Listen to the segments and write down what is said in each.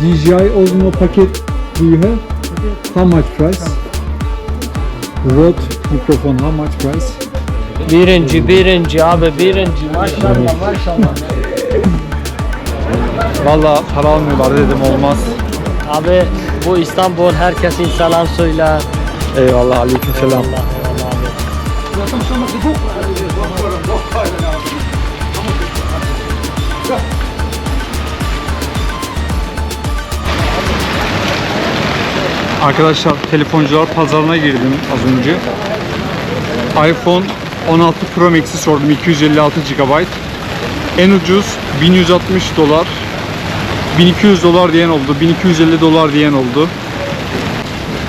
DJI Osmo packet do you have? How much price? Rode mikrofon how much price? Birinci, birinci abi birinci. Maşallah maşallah. Valla para almıyorlar dedim olmaz. Abi bu İstanbul herkesin selam söyler. Eyvallah aleykümselam. Allah eyvallah abi. Arkadaşlar telefoncular pazarına girdim az önce. iPhone 16 Pro Max'i sordum 256 GB. En ucuz 1160 dolar. 1200 dolar diyen oldu, 1250 dolar diyen oldu.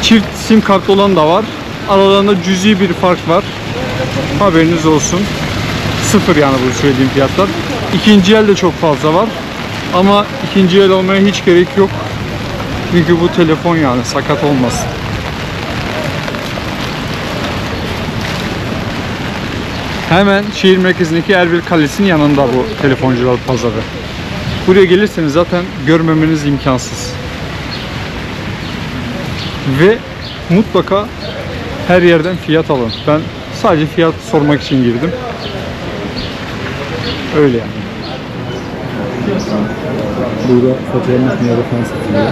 Çift sim kartlı olan da var. Aralarında cüzi bir fark var. Haberiniz olsun. Sıfır yani bu söylediğim fiyatlar. İkinci el de çok fazla var. Ama ikinci el olmaya hiç gerek yok. Çünkü bu telefon yani sakat olmasın. Hemen şehir merkezindeki Erbil Kalesi'nin yanında bu telefoncular pazarı. Buraya gelirseniz zaten görmemeniz imkansız. Ve mutlaka her yerden fiyat alın. Ben sadece fiyat sormak için girdim. Öyle yani. Burada fotoğraf makineleri falan satılıyor.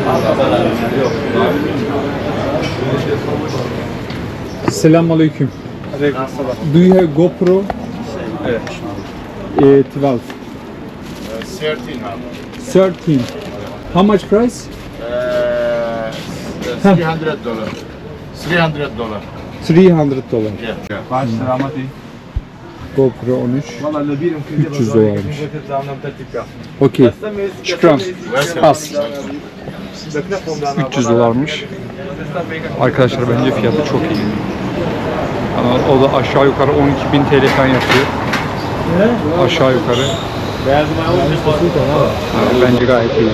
Selamun Aleyküm. Do you have GoPro? Evet. Uh, 12. 13 now. 13. How much price? Uh, 300 dollar. 300 dollar. 300 dollar. Yeah. Baş selamati. GoPro 13 300 dolarmış. Okey. Şükran. Pas. 300 dolarmış. Arkadaşlar bence fiyatı çok iyi. O da aşağı yukarı 12.000 TL falan yapıyor. Aşağı yukarı. Yani bence gayet iyi.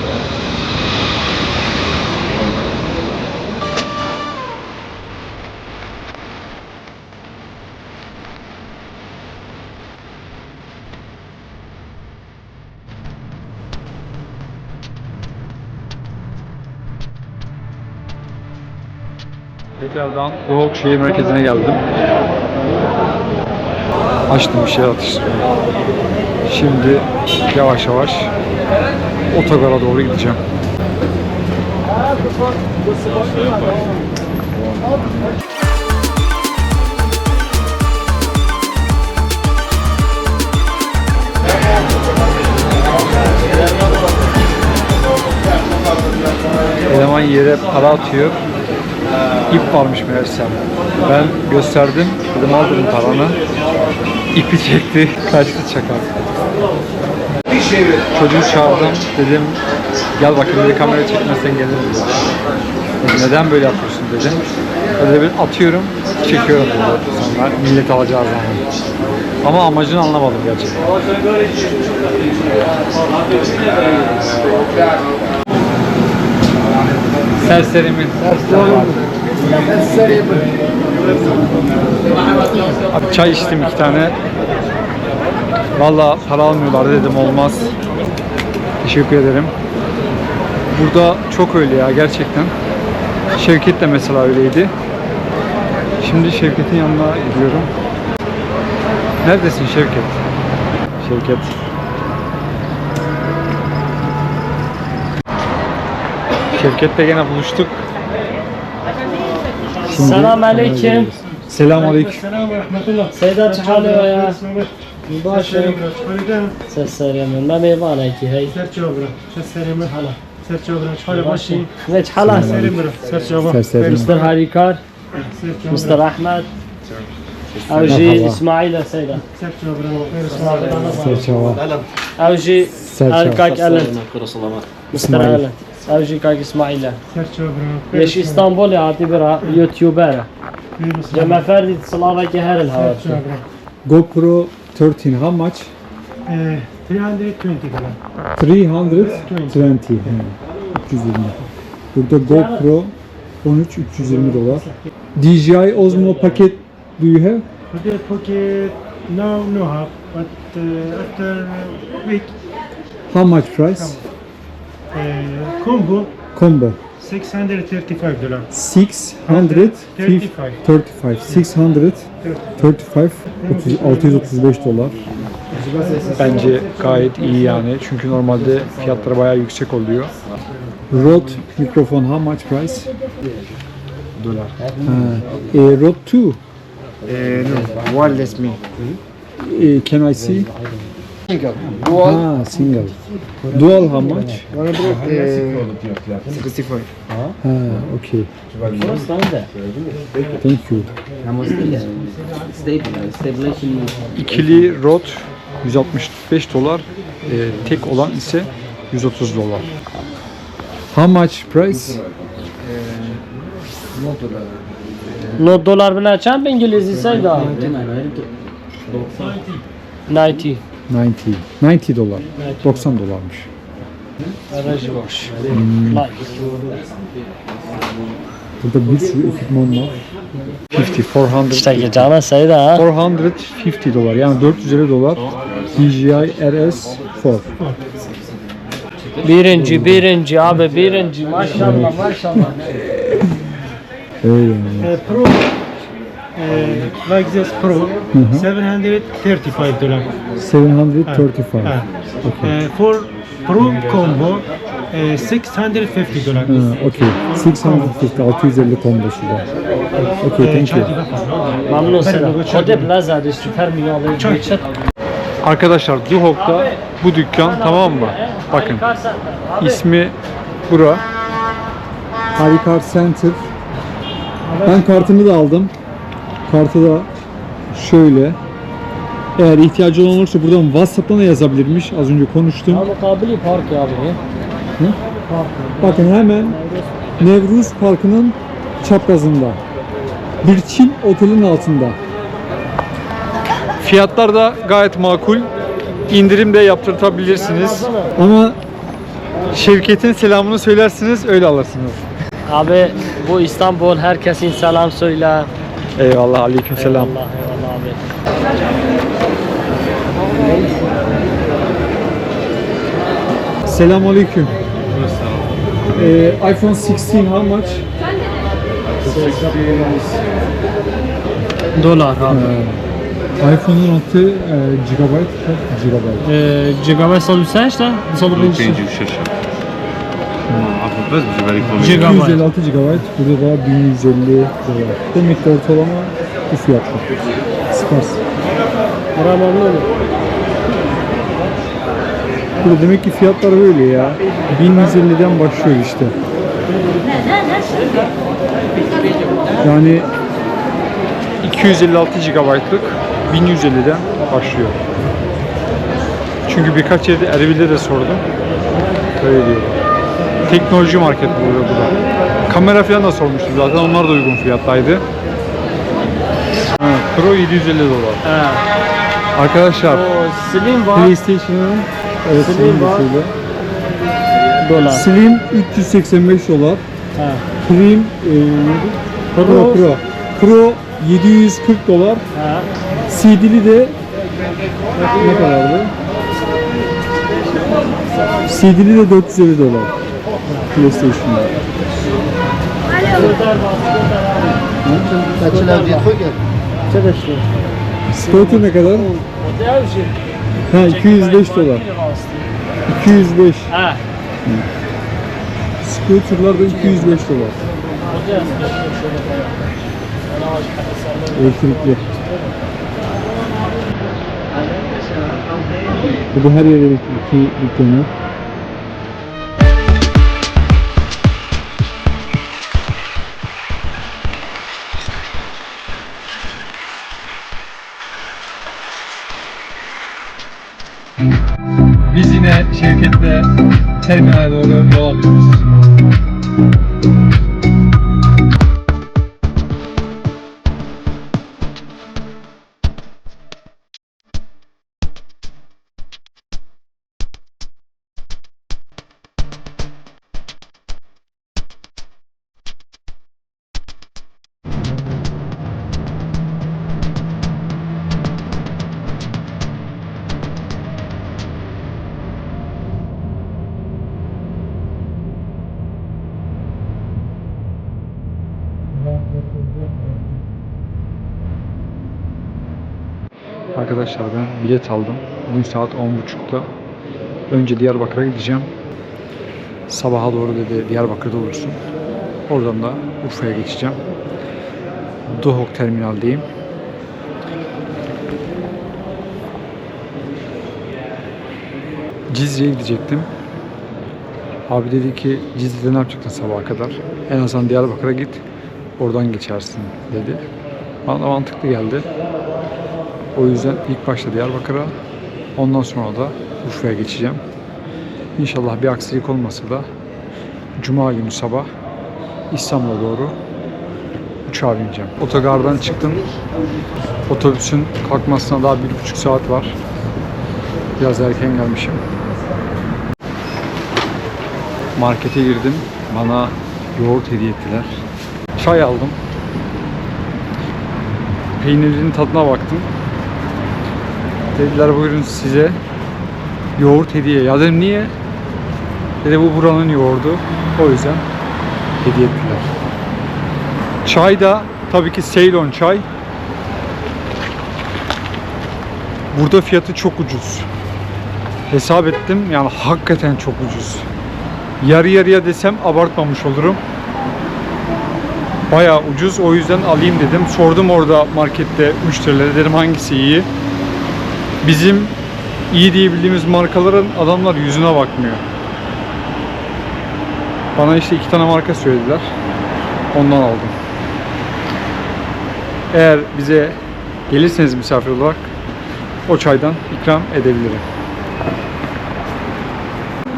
Tekrardan Doğuk şehir merkezine geldim. Açtım bir şey atıştırmayı. Şimdi yavaş yavaş otogara doğru gideceğim. Eleman yere para atıyor. İp varmış meğersem. Ben gösterdim. Dedim al dedim paranı. İpi çekti. Kaçtı çakal. Çocuğu çağırdım. Dedim gel bakayım dedi kamera çekmezsen gelirim dedi. Dedim, Neden böyle yapıyorsun dedim. Öyle bir atıyorum, çekiyorum dedi. Sonra millet alacağı zaman. Ama amacını anlamadım gerçekten. Serserimin. Abi çay içtim iki tane. Valla para almıyorlar dedim olmaz. Teşekkür ederim. Burada çok öyle ya gerçekten. Şevket de mesela öyleydi. Şimdi Şevket'in yanına gidiyorum. Neredesin Şevket? Şevket. Şevket'le gene buluştuk. Şimdi- Selam aleyküm. Selam aleyküm. Seyda çıhalı ya. Başı. Ses selamın. Ben meyvan ki hey. Ne çıhala? Serseri. Mr. Harikar. Mr. Ahmed. Avji İsmail Seyda. Serçava. Avji Serçava. Erkak Elen. Mr. İsmail. Elen. Avji Kak İsmail. Yeş İstanbul ya hati bir YouTuber. Cema ferdi sılava ki her el hava. GoPro 13 how much? 320 gram. 320. He, 320. Burada GoPro 13 320 dolar. DJI Osmo paket do you have? Forget pocket now no have, but uh, after week How much price? Uh, combo Combo. 635 dollars. 635. 635. 635 dolar. Bence gayet iyi yani. Çünkü normalde fiyatları bayağı yüksek oluyor. Rode mikrofon how much price? Dolar. Ha. E, Rode 2. Uh, no, wireless me. E, can I see? Dual Ha, single. Dual how much? uh, 65. Ha, okay. Burası da önde. Thank you. Stabilization. İkili Rode 165 dolar. E, tek olan ise 130 dolar. How much price? No dolar bile çarp İngilizce say da. 90. 90. 90 dolar. 90 dolarmış. Aracı boş. Like. Burada bir sürü ekipman var. 50, 400. İşte gecana say da ha. 450 dolar yani 450 dolar. DJI RS 4. Birinci, birinci abi birinci. Maşallah maşallah. Öyle yani. Uh, Pro, uh, like this Pro, 735 dollars. 735. Uh, for Pro combo, uh, 650 dollars. Ha, okay. 650, 650 kombosu da. Okay, thank you. Memnun selam. Kode plaza düştü terminali. Çat. Arkadaşlar Duhok'ta bu dükkan tamam mı? Bakın ismi bura. Harikar Center. Ben kartını da aldım. Kartı da şöyle. Eğer ihtiyacı olan olursa buradan WhatsApp'tan da yazabilirmiş. Az önce konuştum. Ama kabili park abi. Bakın hemen Nevruz Parkı'nın çaprazında. Bir Çin otelin altında. Fiyatlar da gayet makul. İndirim de yaptırtabilirsiniz. Ama şirketin selamını söylersiniz öyle alırsınız. Abi bu İstanbul herkesin selam söyle. Eyvallah aleyküm selam. Eyvallah, aleyküm. Ee, iPhone 16 how much? Dolar abi. Ee, iPhone 16 e, gigabyte, kaç gigabyte? Ee, gigabyte 160, da 160. 156 etmez mi Ciberik Family? Gigabyte. 256 GB, burada da 1150 dolar. Demek ki ortalama bu fiyatlı. Süpersin. Ramanlı olur. Burada demek ki fiyatlar böyle ya. 1150'den başlıyor işte. Yani 256 GB'lık 1150'den başlıyor. Çünkü birkaç yerde Erbil'de de sordum. Öyle diyorlar. Teknoloji market burada bu da. Kamera falan da sormuştum zaten. Onlar da uygun fiyattaydı. Ha, Pro 750 dolar. He. Arkadaşlar O Slim var. PlayStation'ın evet, Slim Slim de var. Dolar. Slim 385 dolar. He. Prim e, Pro Pro. Pro. Pro 740 dolar. He. CD'li de ne kadardı? CD'li de 450 dolar. PlayStation'da. Çedeşli. Scooter ne kadar? O da bir şey. Ha 205 dolar. 205. Ha. Scooter'lar da 205 dolar. Elektrikli. Bu da her yer elektrikli dükkanı. Şirkette terminale doğru yol alıyoruz. Arkadaşlar ben bilet aldım. Bugün saat 10.30'da. Önce Diyarbakır'a gideceğim. Sabaha doğru dedi Diyarbakır'da olursun. Oradan da Urfa'ya geçeceğim. Duhok terminaldeyim. Cizre'ye gidecektim. Abi dedi ki Cizre'de ne yapacaksın sabaha kadar? En azından Diyarbakır'a git. Oradan geçersin dedi. Bana mantıklı geldi. O yüzden ilk başta Diyarbakır'a ondan sonra da Urfa'ya geçeceğim. İnşallah bir aksilik olmasa da Cuma günü sabah İstanbul'a doğru uçağa bineceğim. Otogardan çıktım. Otobüsün kalkmasına daha bir buçuk saat var. Biraz erken gelmişim. Markete girdim. Bana yoğurt hediye ettiler. Çay aldım. Peynirin tadına baktım. Dediler buyurun size yoğurt hediye. Ya dedim niye? Dedi bu buranın yoğurdu. O yüzden hediye ettiler. Çay da tabii ki Ceylon çay. Burada fiyatı çok ucuz. Hesap ettim yani hakikaten çok ucuz. Yarı yarıya desem abartmamış olurum. Bayağı ucuz o yüzden alayım dedim. Sordum orada markette müşterilere dedim hangisi iyi. Bizim iyi diyebildiğimiz markaların adamlar yüzüne bakmıyor. Bana işte iki tane marka söylediler. Ondan aldım. Eğer bize gelirseniz misafir olarak o çaydan ikram edebilirim.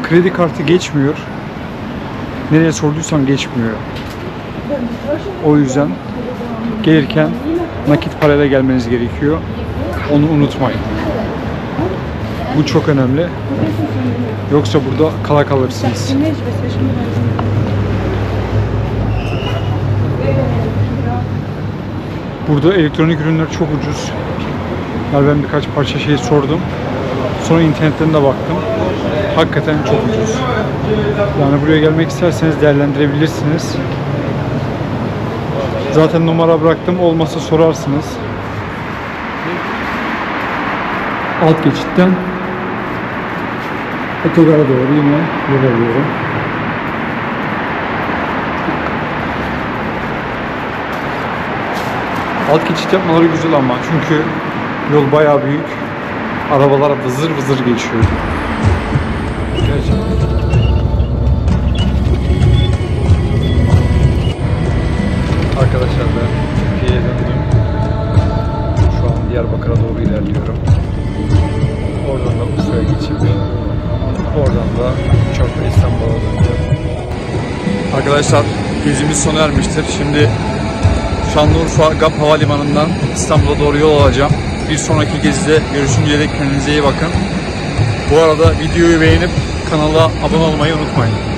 Kredi kartı geçmiyor. Nereye sorduysam geçmiyor. O yüzden gelirken nakit parayla gelmeniz gerekiyor. Onu unutmayın. Bu çok önemli. Yoksa burada kala kalırsınız. Burada elektronik ürünler çok ucuz. Yani ben birkaç parça şey sordum. Sonra internetten de baktım. Hakikaten çok ucuz. Yani buraya gelmek isterseniz değerlendirebilirsiniz. Zaten numara bıraktım. Olmasa sorarsınız. Alt geçitten otogara doğru yine yol alıyorum. Alt geçit yapmaları güzel ama çünkü yol bayağı büyük. Arabalar vızır vızır geçiyor. Arkadaşlar ben Türkiye'ye. Şu an Diyarbakır'a doğru ilerliyorum. Oradan da Urfa'ya geçip oradan da uçakla İstanbul'a döneceğim. Arkadaşlar gezimiz sona ermiştir. Şimdi Şanlıurfa GAP Havalimanı'ndan İstanbul'a doğru yol alacağım. Bir sonraki gezide görüşünceye dek kendinize iyi bakın. Bu arada videoyu beğenip kanala abone olmayı unutmayın.